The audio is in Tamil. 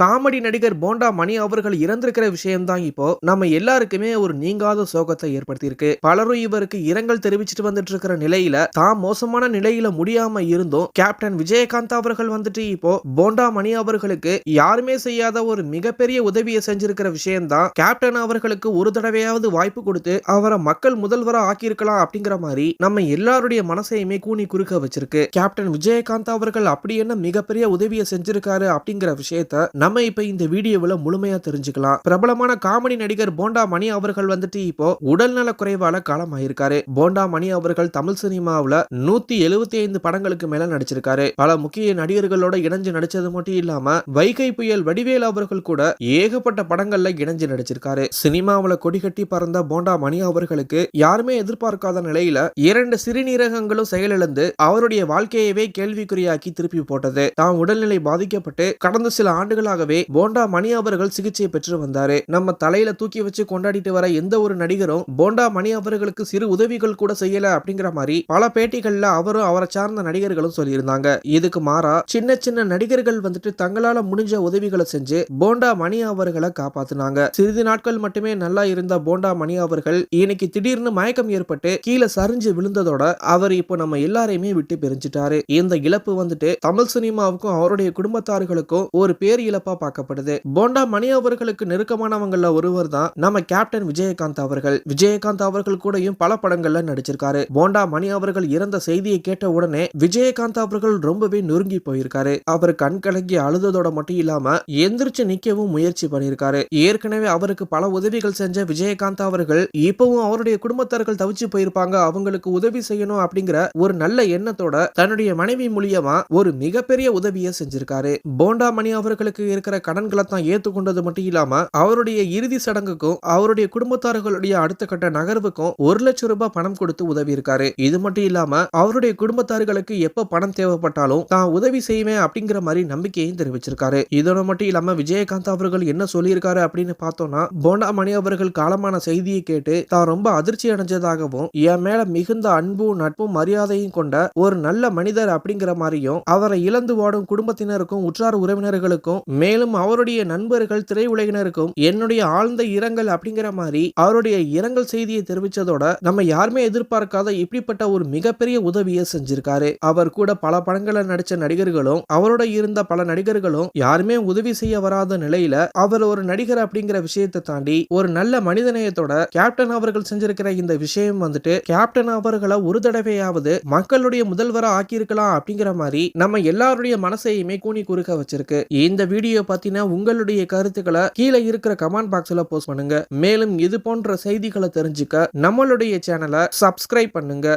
காமெடி நடிகர் போண்டா மணி அவர்கள் இறந்திருக்கிற விஷயம்தான் இப்போ நம்ம எல்லாருக்குமே ஒரு நீங்காத சோகத்தை ஏற்படுத்தியிருக்கு. பலரும் இவருக்கு இரங்கல் தெரிவிச்சுட்டு வந்துட்டு இருக்கிற நிலையில தான் மோசமான நிலையில முடியாம இருந்தும் கேப்டன் விஜயகாந்த் அவர்கள் வந்துட்டு இப்போ போண்டா மணி அவர்களுக்கு யாருமே செய்யாத ஒரு மிகப்பெரிய உதவியை செஞ்சிருக்கிற விஷயம்தான் கேப்டன் அவர்களுக்கு ஒரு தடவையாவது வாய்ப்பு கொடுத்து அவரை மக்கள் முதல்வராக ஆக்கியிருக்கலாம் அப்படிங்கிற மாதிரி நம்ம எல்லாருடைய மனசையுமே கூனி குறுக்க வச்சிருக்கு. கேப்டன் விஜயகாந்த் அவர்கள் அப்படி என்ன மிகப்பெரிய உதவியை செஞ்சிருக்காரு அப்படிங்கிற விஷயத்த நம்ம இப்ப இந்த வீடியோவில் முழுமையா தெரிஞ்சுக்கலாம். பிரபலமான காமெடி நடிகர் போண்டா மணி அவர்கள் வந்துட்டு இப்போ உடல்நல குறைவால காலமாயிருக்காரு. போண்டா மணி அவர்கள் தமிழ் சினிமாவுல நூத்தி எழுபத்தி ஐந்து படங்களுக்கு மேல நடிச்சிருக்காரு. பல முக்கிய நடிகர்களோட இணைஞ்சு நடிச்சது மட்டும் இல்லாம வைகை புயல் வடிவேல் அவர்கள் கூட ஏகப்பட்ட படங்கள்ல இணைஞ்சு நடிச்சிருக்காரு. சினிமாவில் கொடிகட்டி பறந்த போண்டா மணி அவர்களுக்கு யாருமே எதிர்பார்க்காத நிலையில இரண்டு சிறுநீரகங்களும் செயலிழந்து அவருடைய வாழ்க்கையவே கேள்விக்குறியாக்கி திருப்பி போட்டது. தான் உடல்நிலை பாதிக்கப்பட்டு கடந்த சில ஆண்டுகளாக ஆண்டுகளாகவே போண்டா மணி அவர்கள் சிகிச்சை பெற்று வந்தாரு. நம்ம தலையில தூக்கி வச்சு கொண்டாடிட்டு வர எந்த ஒரு நடிகரும் போண்டா மணி அவர்களுக்கு சிறு உதவிகள் கூட செய்யல அப்படிங்கிற மாதிரி பல பேட்டிகள்ல அவரும் அவரை சார்ந்த நடிகர்களும் சொல்லியிருந்தாங்க. இதுக்கு மாறா சின்ன சின்ன நடிகர்கள் வந்துட்டு தங்களால முடிஞ்ச உதவிகளை செஞ்சு போண்டா மணி அவர்களை காப்பாத்துனாங்க. சிறிது நாட்கள் மட்டுமே நல்லா இருந்த போண்டா மணி அவர்கள் இன்னைக்கு திடீர்னு மயக்கம் ஏற்பட்டு கீழே சரிஞ்சு விழுந்ததோட அவர் இப்போ நம்ம எல்லாரையுமே விட்டு பிரிஞ்சிட்டாரு. இந்த இழப்பு வந்துட்டு தமிழ் சினிமாவுக்கும் அவருடைய குடும்பத்தார்களுக்கும் ஒரு பேர் இழப்பா பார்க்கப்படுது. போண்டா மணி அவர்களுக்கு நெருக்கமானவங்கள ஒருவர் தான் நம்ம கேப்டன் விஜயகாந்த் அவர்கள். விஜயகாந்த் அவர்கள் கூடயும் பல படங்கள்ல நடிச்சிருக்காரு. போண்டா மணி அவர்கள் இறந்த செய்தியை கேட்ட உடனே விஜயகாந்த் அவர்கள் ரொம்பவே நொறுங்கி போயிருக்காரு. அவர் கண் கலங்கி அழுததோட மட்டும் இல்லாம எந்திரிச்சு நிக்கவும் முயற்சி பண்ணியிருக்காரு. ஏற்கனவே அவருக்கு பல உதவிகள் செஞ்ச விஜயகாந்த் அவர்கள் இப்பவும் அவருடைய குடும்பத்தார்கள் தவிச்சு போயிருப்பாங்க. அவங்களுக்கு உதவி செய்யணும் அப்படிங்கிற ஒரு நல்ல எண்ணத்தோட தன்னுடைய மனைவி மூலியமா ஒரு மிகப்பெரிய உதவியை செஞ்சிருக்காரு. போண்டா மணி அவர்களுக்கு இருக்கிற கடன்களை தான் ஏற்றுக்கொண்டது மட்டும் இல்லாம அவருடைய இறுதி சடங்குக்கும் அவருடைய குடும்பத்தார்களுடைய அடுத்த கட்ட நகர்வுக்கும் ஒரு லட்சம் ரூபாய் பணம் கொடுத்து உதவி இருக்காரு இது மட்டும் இல்லாம அவருடைய குடும்பத்தார்களுக்கு எப்ப பணம் தேவைப்பட்டாலும் தான் உதவி செய்வேன் அப்படிங்கிற மாதிரி நம்பிக்கையும் தெரிவிச்சிருக்காரு. இதோட மட்டும் இல்லாம விஜயகாந்த் அவர்கள் என்ன சொல்லியிருக்காரு அப்படின்னு பார்த்தோம்னா போண்டா மணி அவர்கள் காலமான செய்தியை கேட்டு தான் ரொம்ப அதிர்ச்சி அடைஞ்சதாகவும் என் மேல மிகுந்த அன்பும் நட்பும் மரியாதையும் கொண்ட ஒரு நல்ல மனிதர் அப்படிங்கிற மாதிரியும் அவரை இழந்து வாடும் குடும்பத்தினருக்கும் உற்றார் உறவினர்களுக்கும் மேலும் அவருடைய நண்பர்கள் திரையுலகினருக்கும் என்னுடைய ஆழ்ந்த இரங்கல் அப்படிங்கிற மாதிரி அவருடைய இரங்கல் செய்தியை தெரிவிச்சதோட நம்ம யாருமே எதிர்பார்க்காத இப்படிப்பட்ட ஒரு மிகப்பெரிய உதவியை செஞ்சிருக்காரு. அவர் கூட பல படங்களை நடிச்ச நடிகர்களும் அவரோட இருந்த பல நடிகர்களும் யாருமே உதவி செய்ய வராத நிலையில அவர் ஒரு நடிகர் அப்படிங்கிற விஷயத்தை தாண்டி ஒரு நல்ல மனிதநேயத்தோட கேப்டன் அவர்கள் செஞ்சிருக்கிற இந்த விஷயம் வந்துட்டு கேப்டன் அவர்களை ஒரு தடவையாவது மக்களுடைய முதல்வரா ஆக்கியிருக்கலாம் அப்படிங்கிற மாதிரி நம்ம எல்லாருடைய மனசையுமே கூனி குறுக்க வச்சிருக்கு. இந்த வீடியோ வீடியோ பத்தின உங்களுடைய கருத்துக்களை கீழே இருக்கிற கமெண்ட் பாக்ஸ்ல போஸ்ட் பண்ணுங்க. மேலும் இது போன்ற செய்திகளை தெரிஞ்சுக்க நம்மளுடைய சேனலை சப்ஸ்கிரைப் பண்ணுங்க.